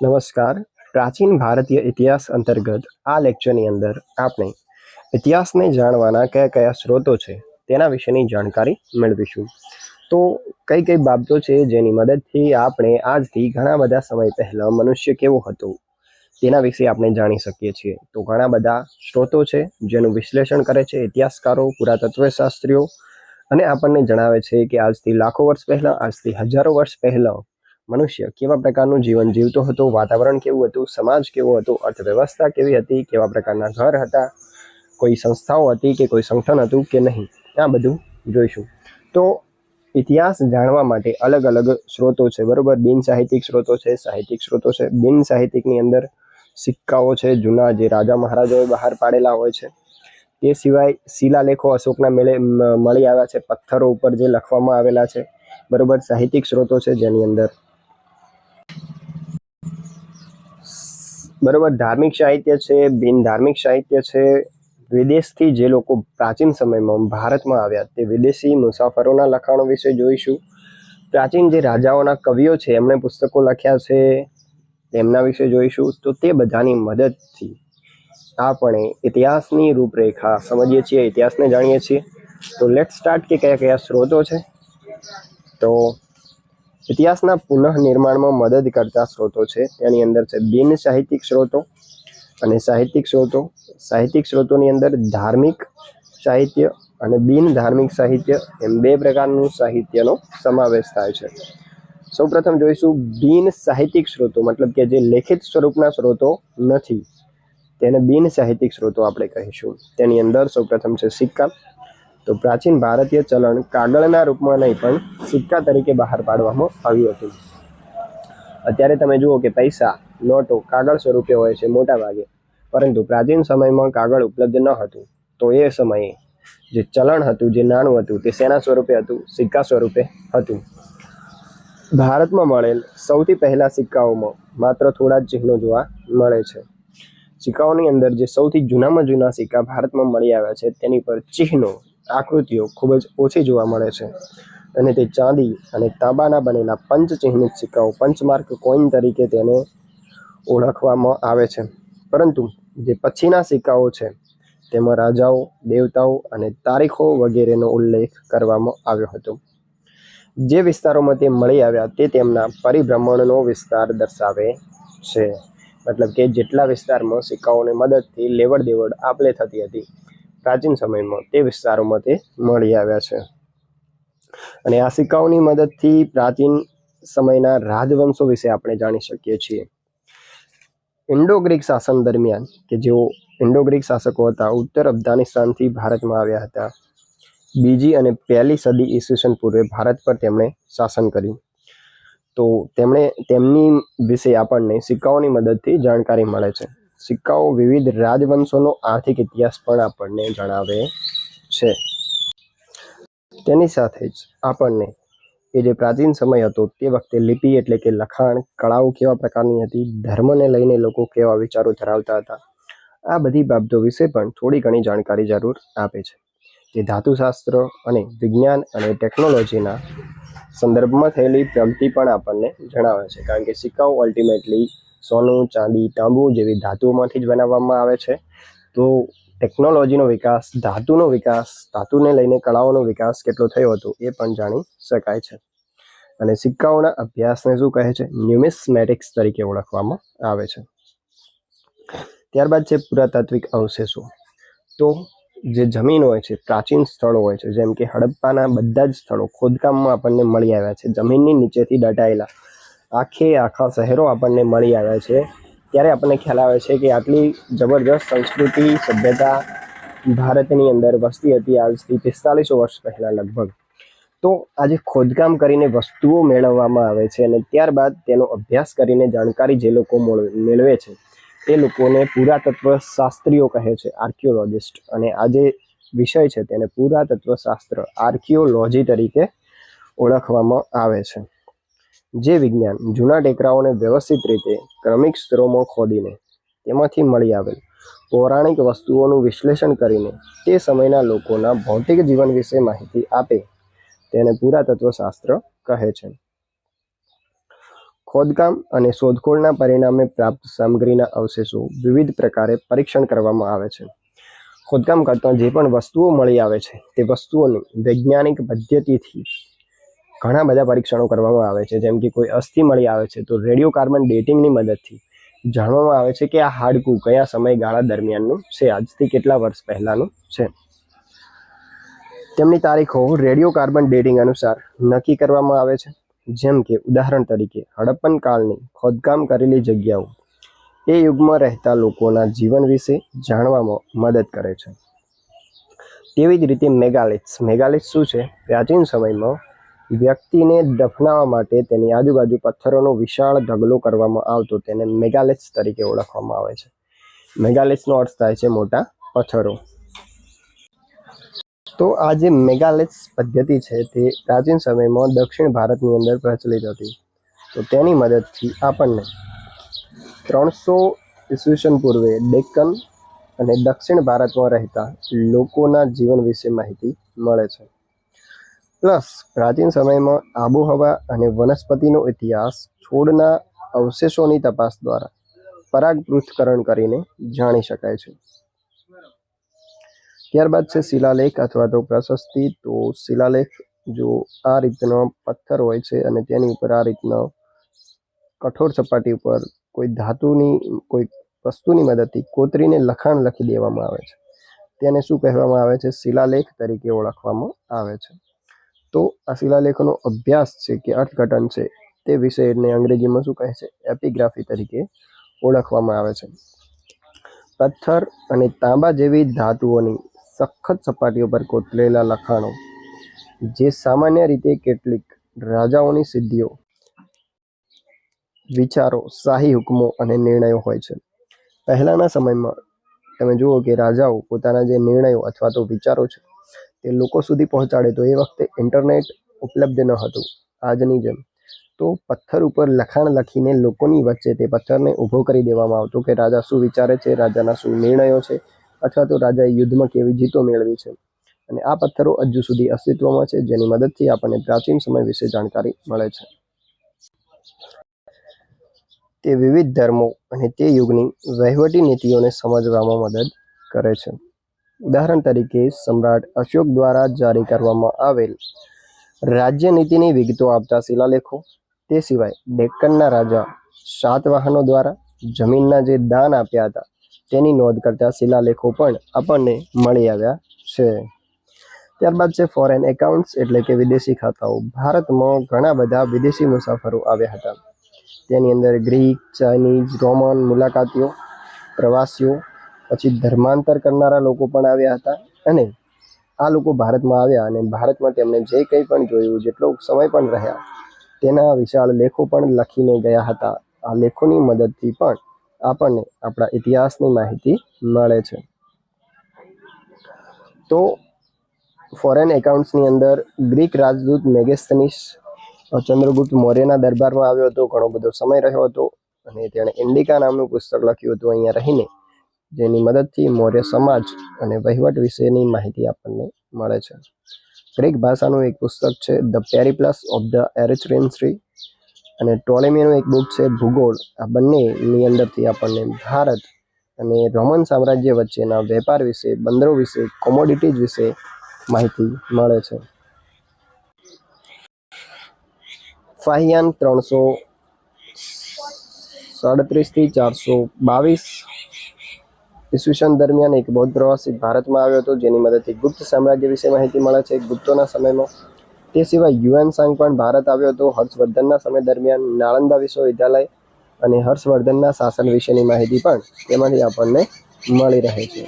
નમસ્કાર. પ્રાચીન ભારતીય ઇતિહાસ અંતર્ગત આ લેક્ચરની અંદર આપણે ઇતિહાસને જાણવાના કયા કયા સ્ત્રોતો છે તેના વિશેની જાણકારી મેળવીશું. તો કઈ કઈ બાબતો છે જેની મદદથી આપણે આજથી ઘણા બધા સમય પહેલાં મનુષ્ય કેવો હતો તેના વિશે આપણે જાણી શકીએ છીએ. તો ઘણા બધા સ્ત્રોતો છે જેનું વિશ્લેષણ કરે છે ઇતિહાસકારો, પુરાતત્વશાસ્ત્રીઓ અને આપણને જણાવે છે કે આજથી લાખો વર્ષ પહેલાં, આજથી હજારો વર્ષ પહેલાં મનુષ્ય કેવા પ્રકારનું જીવન જીવતો હતો, વાતાવરણ કેવું હતું, સમાજ કેવો હતો, અર્થવ્યવસ્થા કેવી હતી, કેવા પ્રકારના ઘર હતા, કોઈ સંસ્થાઓ હતી કે કોઈ સંગઠન હતું કે નહીં, આ બધું જોઈશું. તો ઇતિહાસ જાણવા માટે અલગ અલગ સ્ત્રોતો છે, બરોબર? બિન સાહિત્યિક સ્ત્રોતો છે, સાહિત્યિક સ્ત્રોતો છે. બિન સાહિત્યિકની અંદર સિક્કાઓ છે, જૂના જે રાજા મહારાજાઓએ બહાર પાડેલા હોય છે. તે સિવાય શિલાલેખો અશોકના મેળે મળી આવ્યા છે, પથ્થરો ઉપર જે લખવામાં આવેલા છે. બરોબર? સાહિત્યિક સ્ત્રોતો છે જેની અંદર બરોબર, ધાર્મિક સાહિત્ય છે, બિન ધાર્મિક સાહિત્ય છે. વિદેશથી જે લોકો પ્રાચીન સમયમાં ભારતમાં આવ્યા, તે વિદેશી મુસાફરોના લખાણો વિશે જોઈશું. પ્રાચીન જે રાજાઓના કવિઓ છે, એમણે પુસ્તકો લખ્યા છે, તેમના વિશે જોઈશું. તો તે બધાની મદદથી આપણે ઇતિહાસની રૂપરેખા સમજીએ છીએ, ઇતિહાસને જાણીએ છીએ. તો લેટ સ્ટાર્ટ કે કયા કયા સ્ત્રોતો છે? તો ઇતિહાસના પુનઃનિર્માણમાં મદદ કરતા સ્ત્રોતો છે. તેની અંદર છે બિન સાહિત્યિક સ્ત્રોતો અને સાહિત્યિક સ્ત્રોતો. સાહિત્યિક સ્ત્રોતોની અંદર ધાર્મિક સાહિત્ય અને બિન ધાર્મિક સાહિત્ય એમ બે પ્રકારનું સાહિત્યનો સમાવેશ થાય છે. સૌપ્રથમ જોઈશું બિન સાહિત્યિક સ્ત્રોતો, મતલબ કે જે લેખિત સ્વરૂપના સ્ત્રોતો નથી. તેને બિન સાહિત્યિક સ્ત્રોતો આપણે કહીશું. તેની અંદર સૌપ્રથમ છે સિક્કા. તો પ્રાચીન ભારતીય ચલણ કાગળના રૂપમાં નહીં, પણ સિક્કા તરીકે બહાર પાડવામાં આવ્યું હતું. અત્યારે તમે જુઓ કે પૈસા, નોટો, કાગળ સ્વરૂપે હોય છે મોટા ભાગે, પરંતુ પ્રાચીન સમયમાં કાગળ ઉપલબ્ધ ન હતું. તો એ સમયે જે ચલણ હતું, જે નાણું હતું, તે શેના સ્વરૂપે હતું? સિક્કા સ્વરૂપે હતું. ભારતમાં મળેલ સૌથી પહેલા સિક્કાઓમાં માત્ર થોડા જ ચિહ્નો જોવા મળે છે. સિક્કાઓની અંદર જે સૌથી જૂનામાં જૂના સિક્કા ભારતમાં મળી આવ્યા છે, તેની પર ચિહ્નો આકૃતિઓ ખૂબ જ ઓછી જોવા મળે છે. અને તે ચાંદી અને તાંબાના બનેલા પંચચિહ્નિત સિક્કાઓ પંચમાર્ક કોઈન તરીકે તેને ઓળખવામાં આવે છે. પરંતુ જે પછીના સિક્કાઓ છે, તેમાં રાજાઓ, દેવતાઓ અને તારીખો વગેરેનો ઉલ્લેખ કરવામાં આવ્યો હતો. જે વિસ્તારોમાં તે મળી આવ્યા તે તેમના પરિભ્રમણનો વિસ્તાર દર્શાવે છે. મતલબ કે જેટલા વિસ્તારમાં સિક્કાઓની મદદથી લેવડ દેવડ આપલે થતી હતી પ્રાચીન સમયમાં તે વિસ્તારોમાં તે મળી આવ્યા છે. અને આ સિક્કાઓની મદદથી પ્રાચીન સમયના રાજવંશો વિશે આપણે જાણી શકીએ છીએ. ઇન્ડો ગ્રીક શાસન દરમિયાન કે જેઓ ઇન્ડો ગ્રીક શાસકો હતા, ઉત્તર અફઘાનિસ્તાનથી ભારતમાં આવ્યા હતા. બીજી અને પહેલી સદી ઈસવીસન પૂર્વે ભારત પર તેમણે શાસન કર્યું. તો તેમણે તેમની વિશે આપણને સિક્કાઓની મદદથી જાણકારી મળે છે. સિક્કાઓ વિવિધ રાજવંશોનો આર્થિક ઇતિહાસ પણ આપણને જણાવે છે. તેની સાથે જ આપણને એ જે પ્રાચીન સમય હતો તે વખતે લિપિ એટલે કે લખાણ, કળાઓ કેવા પ્રકારની હતી, ધર્મને લઈને લોકો કેવા વિચારો ધરાવતા હતા, આ બધી બાબતો વિશે પણ થોડી ઘણી જાણકારી જરૂર આપે છે. જે ધાતુશાસ્ત્ર અને વિજ્ઞાન અને ટેકનોલોજીના સંદર્ભમાં થયેલી પ્રગતિ પણ આપણને જણાવે છે, કારણ કે સિક્કાઓ અલ્ટિમેટલી સોનું, ચાંદી, તાંબુ જેવી ધાતુઓમાંથી જ બનાવવામાં આવે છે. તો ટેકનોલોજીનો વિકાસ, ધાતુનો વિકાસ, ધાતુને લઈને કળાઓનો વિકાસ કેટલો થયો હતો એ પણ જાણી શકાય છે. અને સિક્કાઓના અભ્યાસને શું કહે છે? ન્યુમિસ્મેટિક્સ તરીકે ઓળખવામાં આવે છે. ત્યારબાદ છે પુરાતાત્વિક અવશેષો. તો જે જમીન હોય છે, પ્રાચીન સ્થળો હોય છે, જેમ કે હડપ્પાના બધા જ સ્થળો ખોદકામમાં આપણને મળી આવ્યા છે. જમીનની નીચેથી દટાયેલા આખે આખા શહેરો આપણને મળી આવ્યા છે. ત્યારે આપણને ખ્યાલ આવે છે કે આટલી જબરદસ્ત સંસ્કૃતિ, સભ્યતા ભારતની અંદર વસતી હતી આજથી પિસ્તાલીસો વર્ષ પહેલાં લગભગ. તો આજે ખોદકામ કરીને વસ્તુઓ મેળવવામાં આવે છે અને ત્યારબાદ તેનો અભ્યાસ કરીને જાણકારી જે લોકો મોળ- મેળવે છે તે લોકોને પુરાતત્વ શાસ્ત્રીઓ કહે છે, આર્કિયોલોજિસ્ટ. અને આજે વિષય છે તેને પુરાતત્વ શાસ્ત્ર આર્કિયોલોજી તરીકે ઓળખવામાં આવે છે. જે વિજ્ઞાન જૂના ટેકરાઓને વ્યવસ્થિત રીતે ક્રમિક સ્તરોમાં ખોદીને તેમાંથી મળી આવેલ પૌરાણિક વસ્તુઓનું વિશ્લેષણ કરીને તે સમયના લોકોના ભૌતિક જીવન વિશે માહિતી આપે તેને પુરાતત્વશાસ્ત્ર કહે છે. ખોદકામ અને શોધખોળના પરિણામે પ્રાપ્ત સામગ્રીના અવશેષો વિવિધ પ્રકારે પરીક્ષણ કરવામાં આવે છે. ખોદકામ કરતા જે પણ વસ્તુઓ મળી આવે છે તે વસ્તુઓની વૈજ્ઞાનિક પદ્ધતિથી ઘણા બધા પરીક્ષણો કરવામાં આવે છે. જેમ કે કોઈ અસ્થિ મળી આવે છે, તો રેડિયો કાર્બન ડેટિંગની મદદથી જાણવામાં આવે છે કે આ હાડકું કયા સમયગાળા દરમિયાનનું છે? આજથી કેટલા વર્ષ પહેલાંનું છે? તેમની તારીખો રેડિયો કાર્બન ડેટિંગ અનુસાર નક્કી કરવામાં આવે છે. જેમ કે, ઉદાહરણ તરીકે, હડપ્પન કાળની ખોદકામ કરેલી જગ્યાઓ એ યુગમાં રહેતા લોકોના જીવન વિશે જાણવામાં મદદ કરે છે. તેવી જ રીતે મેગાલિથ્સ. મેગાલિથ્સ શું છે? પ્રાચીન સમયમાં વ્યક્તિને દફનાવવા માટે તેની આજુબાજુ પથ્થરોનો વિશાળ ઢગલો કરવામાં આવતો તેને મેગાલેસ તરીકે ઓળખવામાં આવે છે. મેગાલેસનો અર્થ થાય છે મોટા પથ્થરો. તો આ જે મેગાલેસ પદ્ધતિ છે તે પ્રાચીન સમયમાં દક્ષિણ ભારતની અંદર પ્રચલિત હતી. તો તેની મદદથી આપણને ત્રણસો ઈસવીસન પૂર્વે ડેક્કન અને દક્ષિણ ભારતમાં રહેતા લોકોના જીવન વિશે માહિતી મળે છે. પ્લસ પ્રાચીન સમયમાં આબોહવા અને વનસ્પતિનો ઇતિહાસ છોડના અવશેષોની તપાસ દ્વારા પરાગપૃથ્થકરણ કરીને જાણી શકાય છે. ત્યારબાદ છે શિલાલેખ અથવા તો પ્રશસ્તિ. તો શિલાલેખ જો આ રીતનો પથ્થર હોય છે અને તેની ઉપર આ રીતનો કઠોર સપાટી ઉપર કોઈ ધાતુની, કોઈ વસ્તુની મદદથી કોતરીને લખાણ લખી દેવામાં આવે છે. તેને શું કહેવામાં આવે છે? શિલાલેખ તરીકે ઓળખવામાં આવે છે. તો આ શિલાલેખનો અભ્યાસ છે કે અર્થઘટન છે તે વિષયને અંગ્રેજીમાં શું કહે છે? એપિગ્રાફી તરીકે ઓળખવામાં આવે છે. પથ્થર અને તાંબા જેવી ધાતુઓની સખત સપાટીઓ પર કોતરેલા લખાણો, જે સામાન્ય રીતે કેટલીક રાજાઓની સિદ્ધિઓ, વિચારો, શાહી હુકમો અને નિર્ણયો હોય છે. પહેલાંના સમયમાં તમે જુઓ કે રાજાઓ પોતાના જે નિર્ણયો અથવા તો વિચારો છે તે લોકો સુધી પહોંચાડે તો એ વખતે ઇન્ટરનેટ ઉપલબ્ધ ન હતું, આજની જેમ. તો પથ્થર ઉપર લખાણ લખીને લોકોની વચ્ચે તે પથ્થરને ઊભો કરી દેવામાં આવતો કે રાજા શું વિચારે છે, રાજાના શું નિર્ણયો છે, અથવા તો રાજાએ યુદ્ધમાં કેવી જીતો મેળવી છે. અને આ પથ્થરો હજુ સુધી અસ્તિત્વમાં છે, જેની મદદથી આપણને પ્રાચીન સમય વિશે જાણકારી મળે છે. તે વિવિધ ધર્મો અને તે યુગની વહીવટી નીતિઓને સમજવામાં મદદ કરે છે. ઉદાહરણ તરીકે સમ્રાટ અશોક દ્વારા જારી કરવામાં આવેલ રાજ્યનીતિની વિગતો આપતા શિલાલેખો, તે સિવાય ડેક્કનના રાજા સાતવાહનો દ્વારા જમીનના જે દાન આપ્યા હતા, તેની નોંધ કરતા શિલાલેખો પણ આપણને મળી આવ્યા છે. ત્યારબાદ છે ફોરેન એકાઉન્ટ્સ એટલે કે વિદેશી ખાતાઓ. ભારતમાં ઘણા બધા વિદેશી મુસાફરો આવ્યા હતા. તેની અંદર ગ્રીક, ચાઇનીઝ, રોમન મુલાકાતીઓ, પ્રવાસીઓ પછી ધર્માંતર કરનારા લોકો પણ આવ્યા હતા અને આ લોકો ભારતમાં આવ્યા અને ભારતમાં તેમણે જે કંઈ પણ જોયું, જેટલો સમય પણ રહ્યા, તેના વિશાળ લેખો પણ લખીને ગયા હતા. આ લેખોની મદદથી પણ આપણને આપણા ઇતિહાસની માહિતી મળે છે. તો ફોરેન એકાઉન્ટ્સની અંદર ગ્રીક રાજદૂત મેગેસ્થનીસ ચંદ્રગુપ્ત મૌર્યના દરબારમાં આવ્યો હતો, ઘણો બધો સમય રહ્યો હતો અને તેણે ઇન્ડિકા નામનું પુસ્તક લખ્યું હતું, અહીંયા રહીને. જેની મદદથી મૌર્ય સમાજ અને વહીવટ વિશેની માહિતી આપણને મળે છે. ગ્રીક ભાષાનું એક પુસ્તક છે, the Periplus of the Erythraean Sea અને ટોલેમીનું એક બુક છે, ભૂગોળ આ બંનેની અંદરથી આપણને ભારત અને રોમન સામ્રાજ્ય વચ્ચેના વેપાર વિશે, બંદરો વિશે કોમોડિટીઝ વિશે માહિતી મળે છે. ફાહિયાન ત્રણસો સાડત્રીસથી ચારસો બાવીસ ઈસવીસન દરમિયાન એક બૌદ્ધ પ્રવાસી ભારતમાં આવ્યો હતો, જેની મદદથી ગુપ્ત સામ્રાજ્ય વિશે માહિતી મળે છે. ગુપ્તોના સમયમાં તે સિવાય યુએન સાંગ પણ ભારત આવ્યો હતો. હર્ષવર્ધનના સમય દરમિયાન નાળંદા વિશ્વવિદ્યાલય અને હર્ષવર્ધનના શાસન વિશેની માહિતી પણ તેમાંથી આપણને મળી રહે છે.